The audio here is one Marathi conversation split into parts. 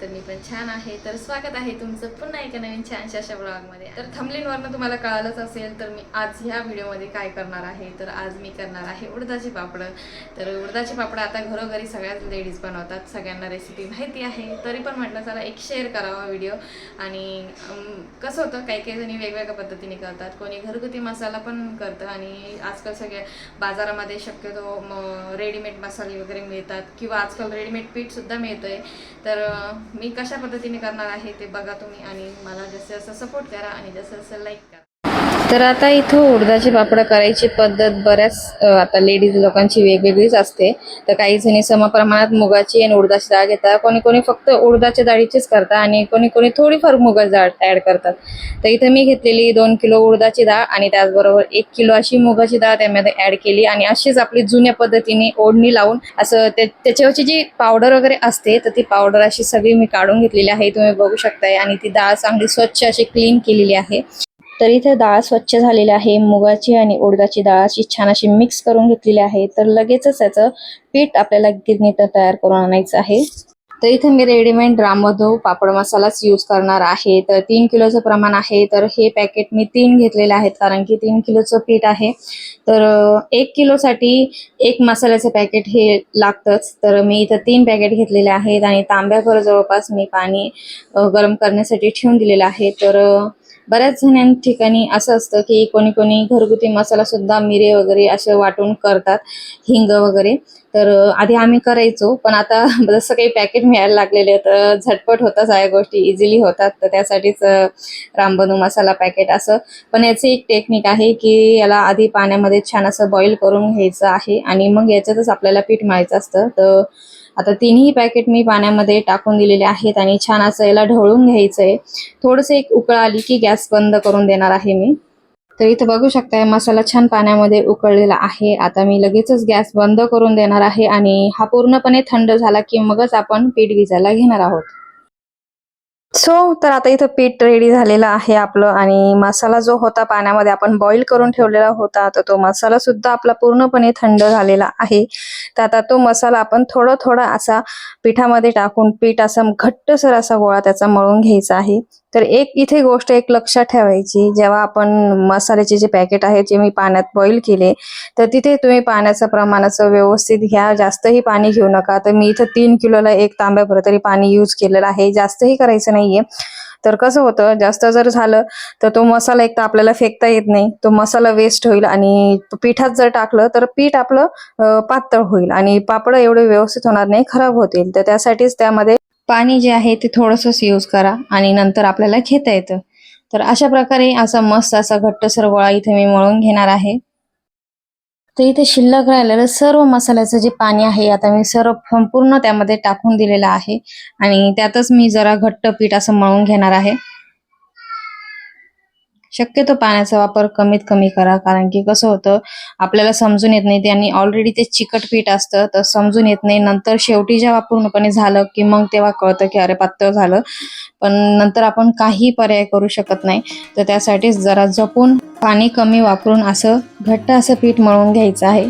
तर मी पण छान आहे. तर स्वागत आहे तुमचं पुन्हा एका नवीन छानशा अशा ब्लॉगमध्ये तर थमलीनवरनं तुम्हाला कळालंच असेल तर मी आज ह्या व्हिडिओमध्ये काय करणार आहे? तर आज मी करणार आहे उडदाचे पापडं. तर उडदाचे पापडं आता घरोघरी सगळ्याच लेडीज बनवतात. सगळ्यांना रेसिपी माहिती आहे. तरी पण म्हटलं चला एक शेअर करावा व्हिडिओ आणि कसं होतं काही काही जणी वेगवेगळ्या पद्धतीने करतात. कोणी घरगुती मसाला पण करतं आणि आजकाल सगळ्या बाजारामध्ये शक्यतो रेडीमेड मसाले वगैरे मिळतात. किंवा आजकाल रेडीमेड पीठसुद्धा मिळतं आहे तर मी कशा पद्धतीने करणार आहे ते बघा तुम्ही आणि मला जसं जसं सपोर्ट करा आणि जसं जसं लाईक करा. तर आता इथं उडदाची पापड करायची पद्धत बऱ्याच आता लेडीज लोकांची वेगवेगळीच असते. तर काही जणी समप्रमाणात मुगाची आणि उडदाची डाळ घेतात. कोणी कोणी फक्त उडदाच्या डाळीचीच करतात आणि कोणी कोणी थोडीफार मुगाची डाळ ॲड करतात. तर इथं मी घेतलेली दोन किलो उडदाची डाळ आणि त्याचबरोबर एक किलो अशी मुगाची डाळ त्यामध्ये ॲड केली आणि अशीच आपली जुन्या पद्धतीने ओढणी लावून असं ते त्याच्यावरची जी पावडर वगैरे असते तर ती पावडर अशी सगळी मी काढून घेतलेली आहे. तुम्ही बघू शकताय आणि ती डाळ चांगली स्वच्छ अशी क्लीन केलेली आहे. तर इथे डाळ स्वच्छ झालेली आहे मुगाची आणि उडदाची डाळ अशी छान अशी मिक्स करून घेतलेली आहे. तर लगेचच त्याचं पीठ आपल्याला गिरणीत तयार करून आणायचं आहे. तर इथे मी रेडीमेड रामधो पापड मसालाच यूज करणार आहे. तर तीन किलोचं प्रमाण आहे. तर हे पॅकेट मी तीन घेतलेले आहेत कारण की तीन किलोचं पीठ आहे. तर एक किलोसाठी एक मसाल्याचं पॅकेट हे लागतंच. तर मी इथं तीन पॅकेट घेतलेले आहेत आणि तांब्याभर जवळपास मी पाणी गरम करण्यासाठी ठेवून दिलेलं आहे. तर बऱ्याच जणां ठिकाणी असं असतं की कोणी कोणी घरगुती मसाला सुद्धा मिरे वगैरे असे वाटून करतात हिंग वगैरे. तर आधी आम्ही करायचो पण आता जसं काही पॅकेट मिळायला लागलेले तर झटपट होतात सगळ्या गोष्टी इझिली होतात. तर त्यासाठीच रामबनू मसाला पॅकेट असं. पण याची एक टेक्निक आहे की याला आधी पाण्यामध्ये छान असं बॉईल करून घ्यायचं आहे आणि मग याच्यातच आपल्याला पीठ मळायचं असतं. तर आता तिन्ही पॅकेट मी पाण्यामध्ये टाकून दिलेले आहेत आणि छान असं याला ढवळून घ्यायचं आहे थोडंसं एक उकळ आली की गॅस बंद करून देणार आहे मी. तर इथं बघू शकताय मसाला छान पाण्यामध्ये उकळलेला आहे. आता मी लगेचच गॅस बंद करून देणार आहे आणि हा पूर्णपणे थंड झाला की मगच आपण पीठ भिजायला घेणार आहोत. सो तर आता इथं पीठ रेडी झालेलं आहे आपलं आणि मसाला जो होता पाण्यामध्ये आपण बॉईल करून ठेवलेला होता तर तो मसाला सुद्धा आपला पूर्णपणे थंड झालेला आहे. तर आता तो मसाला आपण थोडा थोडा असा पिठामध्ये टाकून पीठ असा घट्टसर असा गोळा त्याचा मळून घ्यायचा आहे. तर एक इथे गोष्ट एक लक्षात ठेवायची जेव्हा आपण मसाल्याचे जे पॅकेट आहे जे मी पाण्यात बॉईल केले तर तिथे तुम्ही पाण्याचं प्रमाणाचं व्यवस्थित घ्या जास्तही पाणी घेऊ नका. तर मी इथं तीन किलोला एक तांब्याभर तरी पाणी यूज केलेलं आहे. जास्तही करायचं नाहीये. तर कसं होतं जास्त जर झालं तर तो मसाला एक तर आपल्याला फेकता येत नाही. तो मसाला वेस्ट होईल आणि पिठात जर टाकलं तर पीठ आपलं पातळ होईल आणि पापड एवढे व्यवस्थित होणार नाही खराब होतील. तर त्यासाठीच त्यामध्ये पाणी जे आहे ते थोडंसंच यूज करा आणि नंतर आपल्याला घेता येतं. तर अशा प्रकारे असा मस्त असा घट्टसर गोळा इथे मी मळून घेणार आहे. तर इथे शिल्लक राहिलेलं सर्व मसाल्याचं जे पाणी आहे आता मी सर्व संपूर्ण त्यामध्ये टाकून दिलेलं आहे. आणि त्यातच मी जरा घट्ट पीठ असं मळून घेणार आहे. शक्यतो पाण्याचा वापर कमीत कमी करा कारण की कसं होतं आपल्याला समजून येत नाही. त्यांनी ऑलरेडी ते चिकट पीठ असतं तर समजून येत नाही. नंतर शेवटी जेव्हा पूर्णपणे झालं की मग तेव्हा कळतं की अरे पातळ झालं. पण नंतर आपण काही पर्याय करू शकत नाही. तर त्यासाठीच जरा जपून पाणी कमी वापरून असं घट्ट असं पीठ मळून घ्यायचं आहे.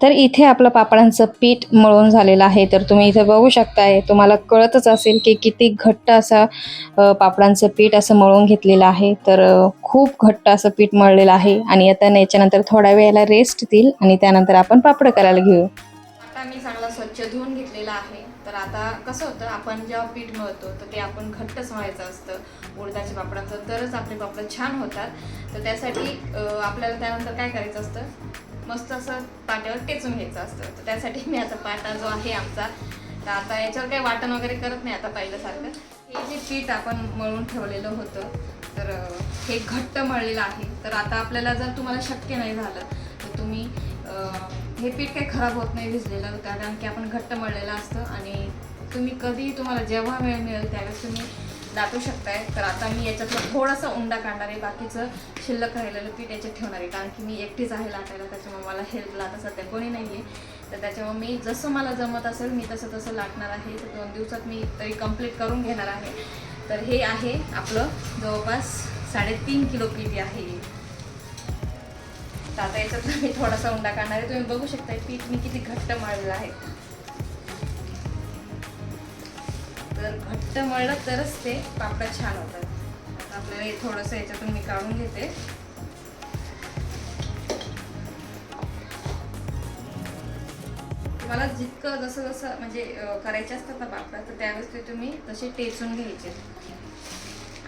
तर इथे आपलं पापडांचं पीठ मळून झालेलं आहे. तर तुम्ही इथे बघू शकताय तुम्हाला कळतच असेल की किती घट्ट असा पापडांचं पीठ असं मळून घेतलेलं आहे. तर खूप घट्ट असं पीठ मळलेलं आहे आणि आता याच्यानंतर थोड्या वेळेला रेस्ट देईल आणि त्यानंतर आपण पापड करायला घेऊ. आता मी चांगला स्वच्छ धुवून घेतलेला आहे. तर आता कसं होतं आपण जेव्हा पीठ मळतो तर ते आपण घट्टच व्हायचं असतं. उडदाच्या पापडाचं तरच आपले पापड छान होतात. तर त्यासाठी आपल्याला त्यानंतर काय करायचं असतं? मस्त असं पाट्यावर टेचून घ्यायचं असतं. तर त्यासाठी मी आता पाटा जो आहे आमचा तर आता याच्यावर काही वाटण वगैरे करत नाही आता पहिल्यासारखं. हे जे पीठ आपण मळून ठेवलेलं होतं तर हे घट्ट मळलेलं आहे. तर आता आपल्याला जर तुम्हाला शक्य नाही झालं तर तुम्ही हे पीठ काही खराब होत नाही भिजलेलं कारण की आपण घट्ट मळलेलं असतं. आणि तुम्ही कधीही तुम्हाला जेव्हा वेळ मिळेल त्यावेळेस तुम्ही दाटू शकताय. तर आता मी याच्यातलं थोडासा उंडा काढणार आहे. बाकीचं शिल्लक राहिलेलं पीठ याच्यात ठेवणार आहे. कारण की मी एकटीच आहे लाटायला त्याच्यामुळे मला हेल्पला आता सध्या कोणी नाही आहे तर त्याच्यामुळे मी जसं मला जमत असेल मी तसं तसं लाटणार आहे. तर दोन दिवसात मी तरी कंप्लीट करून घेणार आहे. तर हे आहे आपलं जवळपास साडेतीन किलो पीठ आहे. तर आता याच्यातला मी थोडासा उंडा काढणार आहे. तुम्ही बघू शकता पीठ मी किती घट्ट मारलेलं आहे. तर घट्ट मळलं तरच ते पापड छान होतात. आता आपल्याला हे थोडंसं याच्यातून मी काढून घेते. तुम्हाला जितकं जसं जसं म्हणजे करायचे असतात ना पापड तर त्यावेळेस ते तुम्ही तसे टेचून घ्यायचे.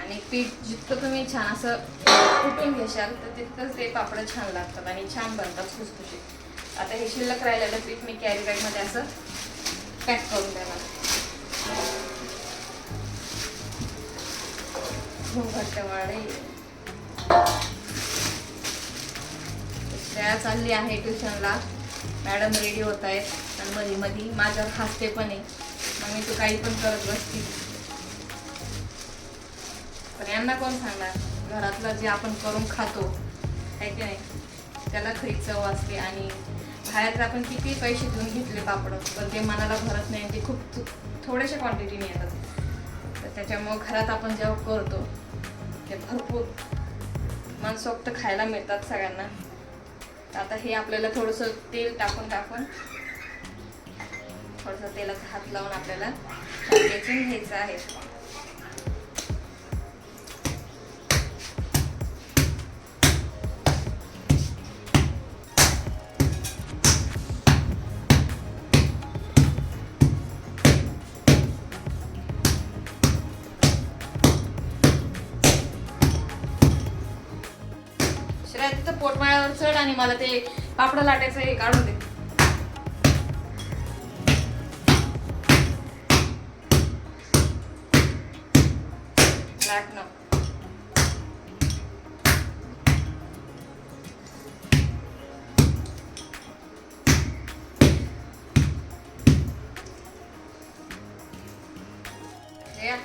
आणि पीठ जितकं तुम्ही छान असं कुटून घेशाल तर तितकंच ते पापड छान लागतात आणि छान बनतात खुसखुशीत आता हे शिल्लक राहिलेलं पीठ मी कॅरी बॅगमध्ये असं पॅक करून देणार. श्रेया चालली आहे ट्युशनला. मॅडम रेडी होत आहेत. आणि मध्ये मध्ये माझ्यावर हसते पण आहे. मग मी तू काही पण करत बसती. पण यांना कोण सांगणार? घरातलं जे आपण करून खातो आहे की नाही? त्याला खरी चव असते आणि बाहेर आपण किती पैसे देऊन घेतले पापड. पण ते मनाला भरत नाही ते खूप थोड्याशा क्वांटिटीने येतात. तर त्याच्यामुळं घरात आपण जेव्हा करतो ते भरपूर मनसोक्त खायला मिळतात सगळ्यांना. तर आता हे आपल्याला थोडंसं तेल टाकून टाकून थोडंसं तेलात हात लावून आपल्याला घ्यायचं आहे. आणि मला ते पापड लाटायचं हे काढून दे. लाटणं श्रेया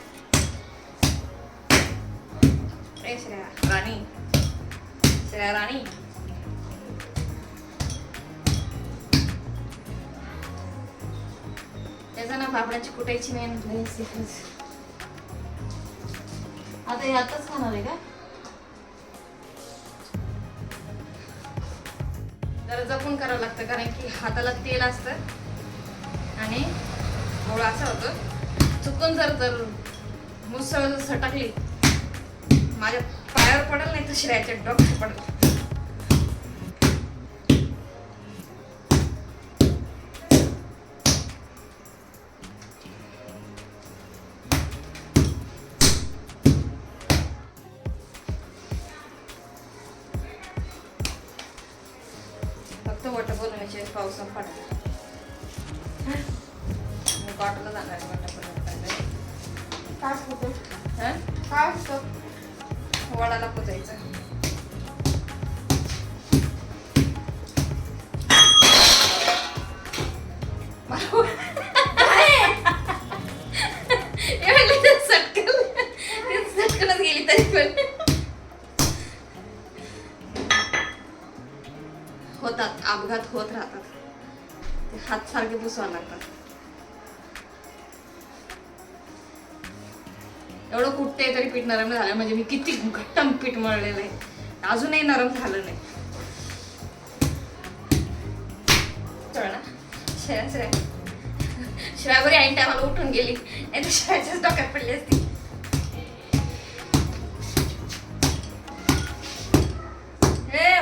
ए श्रेया राणी. पापडाची कुटायची नाही म्हटलं आता हे आताच खाणार आहे का? जरा जपून करावं लागतं कारण की हाताला तेल असतं आणि गोळ असं होतं. चुकून जर जर मुसळ जर सटकली माझ्या पायावर पडेल नाही तर श्रेयाच्या डॉक्टर पडेल. मी कॉटला जाणार काय होतं हं? काय असतं? वडाला होतात अपघात होत राहतात. ते हात सारखे पुसवा लागतात. एवढं कुठते तरी पीठ नरम झालं म्हणजे मी किती घट्टम पीठ मळलेलं आहे. अजूनही नरम झालं नाही. शिवाय ना. बरी ऐन टायमाला उठून गेली. नाही तर शिवायच्याच डोक्यात पडली असती.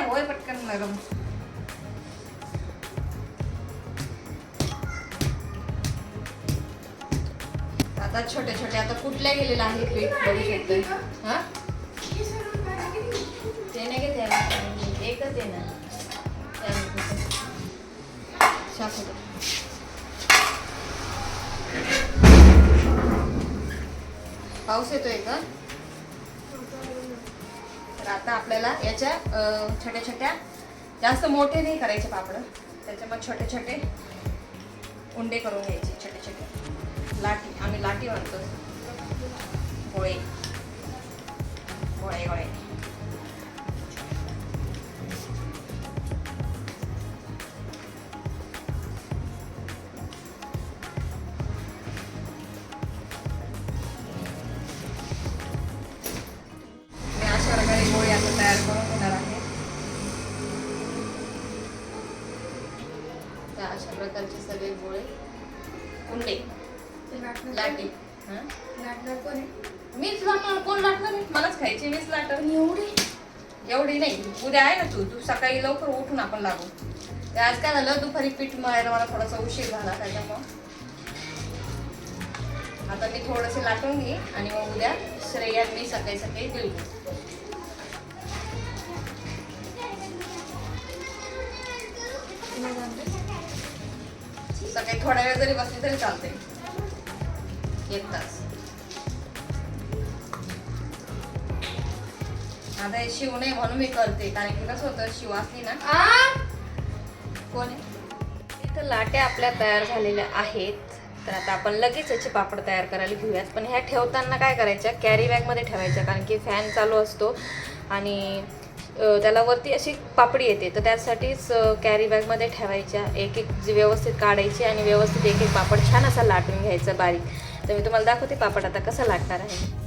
होय पटकन नरम. आता छोटे छोटे आता कुठल्या गेलेलं आहे पीठ बघू शकतोय. हां? ते नाही घेते एकच आहे ना. पाऊस येतोय का? तर आता आपल्याला याच्या छोट्या छोट्या जास्त मोठे नाही करायचे पापड. त्याच्यामध्ये छोटे छोटे उंडे करून घ्यायचे. लाटी आम्ही लाटी म्हणतो गोळे गोळे गोळे एवढी नाही. उद्या आहे ना तू. तू सकाळी लवकर उठून आपण लागू. आज काय झालं? दुपारी पीठ मळायला मला थोडासा उशीर झाला त्याच्यामुळं. आता मी थोडंसे लाटून घे आणि मग उद्या श्रेया मी सकाळी सकाळी देऊ सकाळी थोडा वेळ जरी बसली तरी चालते एक तास. आता हे शिव नाही म्हणून मी करते कारण की कसं होतं शिव असली ना. कोण इथं लाट्या आपल्या तयार झालेल्या आहेत. तर आता आपण लगेच याचे पापड तयार करायला घेऊयात. पण ह्या ठेवताना काय करायच्या? कॅरी बॅगमध्ये ठेवायच्या कारण की फॅन चालू असतो. आणि त्याला वरती अशी पापडी येते. तर त्यासाठीच कॅरी बॅगमध्ये ठेवायच्या. एक एक जी व्यवस्थित काढायची आणि व्यवस्थित एक एक पापड छान असा लाटून घ्यायचा बारीक. तर मी तुम्हाला दाखवते पापड आता कसं लाटणार आहे.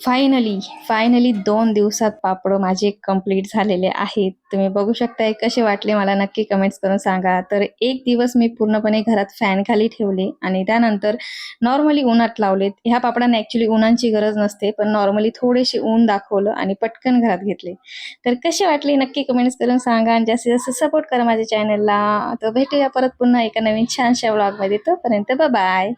फायनली फायनली दोन दिवसात पापड माझे कंप्लीट झालेले आहेत. तुम्ही बघू शकताय कसे वाटले मला नक्की कमेंट्स करून सांगा. तर एक दिवस मी पूर्णपणे घरात फॅन खाली ठेवले आणि त्यानंतर नॉर्मली उन्हात लावलेत. ह्या पापडांना ॲक्च्युली उन्हाची गरज नसते पण नॉर्मली थोडेसे ऊन दाखवलं आणि पटकन घरात घेतले. तर कसे वाटले नक्की कमेंट्स करून सांगा आणि जास्तीत जास्त सपोर्ट करा माझ्या चॅनलला तर भेटूया परत पुन्हा एका नवीन छानशा ब्लॉगमध्ये तोपर्यंत बाय